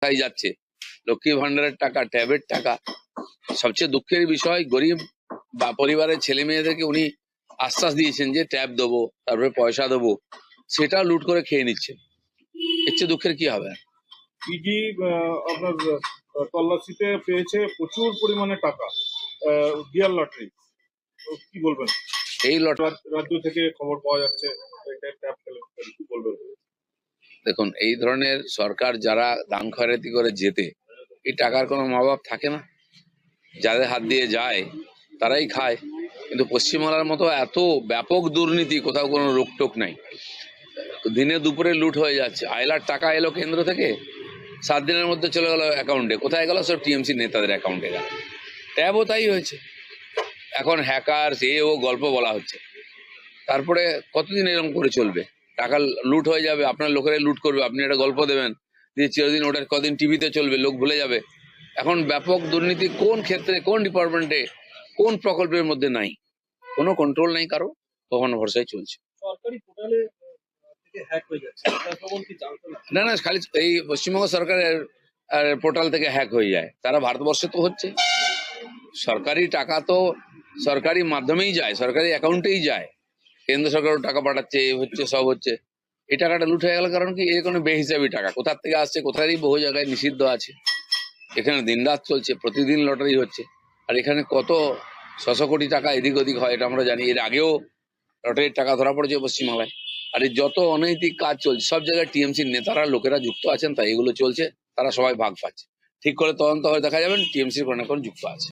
কোথায় যাচ্ছে। লক্ষ্মী ভান্ডারের টাকা ট্যাবের টাকা। সবচেয়ে দুঃখের বিষয় গরিব বা পরিবারের ছেলে মেয়েদেরকে উনি আশ্বাস দিয়েছেন যে ট্যাব দেবো তারপরে পয়সা দেবো সেটা লুট করে খেয়ে নিচ্ছে। এর চেয়ে দুঃখের কি হবে? ইডি আপনার তল্লাশিতে পেয়েছে প্রচুর পরিমাণে টাকা গিয়ার লটারি। কি বলবেন? এই লট রাজ- রাজ্য থেকে খবর পাওয়া যাচ্ছে কি বলবেন? দেখুন, এই ধরনের সরকার যারা দান খয়রাতি করে যেতে, এই টাকার কোনো মা বাপ থাকে না। যাদের হাত দিয়ে যায়, তারাই খায়। কিন্তু পশ্চিমবাংলার মতো এত ব্যাপক দুর্নীতি, কোথাও কোনো রোকটোক নাই। দিনে দুপুরে লুট হয়ে যাচ্ছে। আয়লার টাকা এলো কেন্দ্র থেকে, সাত দিনের মধ্যে চলে গেল অ্যাকাউন্টে কোথায় গেল সব টিএমসি নেতাদের অ্যাকাউন্টে গেল ট্যাবও তাই হয়েছে। এখন হ্যাকার এ ও গল্প বলা হচ্ছে। তারপরে কতদিন এরকম করে চলবে? টাকা লুট হয়ে যাবে আপনার লোকেরা লুট করবে আপনি একটা গল্প দেবেন দিয়ে চিরদিন ওটা কদিন টিভিতে চলবে লোক ভুলে যাবে। এখন ব্যাপক দুর্নীতি কোন ক্ষেত্রে কোন ডিপার্টমেন্টে কোন প্রকল্পের মধ্যে নাই? কোনো কন্ট্রোল নাই কারও কখনো ভরসায় চলছে। না না খালি এই পশ্চিমবঙ্গ সরকারের পোর্টাল থেকে হ্যাক হয়ে যায়। তারা ভারতবর্ষে তো হচ্ছে। সরকারি টাকা তো সরকারি মাধ্যমেই যায় সরকারি অ্যাকাউন্টেই যায়। কেন্দ্র সরকারও টাকা পাঠাচ্ছে এই হচ্ছে, সব হচ্ছে। এই টাকাটা লুট হয়ে গেল কারণ কি? এর কোনো বেহিসাবি টাকা। কোথার থেকে আসছে, কোথায় বহু জায়গায় নিষিদ্ধ আছে? এখানে দিনরাত চলছে, প্রতিদিন লটারি হচ্ছে। আর এখানে কত ছশো কোটি টাকা এদিক ওদিক হয় এটা আমরা জানি। এর আগেও লটারির টাকা ধরা পড়েছে পশ্চিমবাংলায়। আর এই যত অনৈতিক কাজ চলছে, সব জায়গায় টিএমসির নেতারা, লোকেরা যুক্ত আছেন, তাই এগুলো চলছে, তারা সবাই ভাগ পাচ্ছে। ঠিক করে তদন্ত হয়ে, দেখা যাবেন টিএমসির কোনো না কোনো যুক্ত আছে।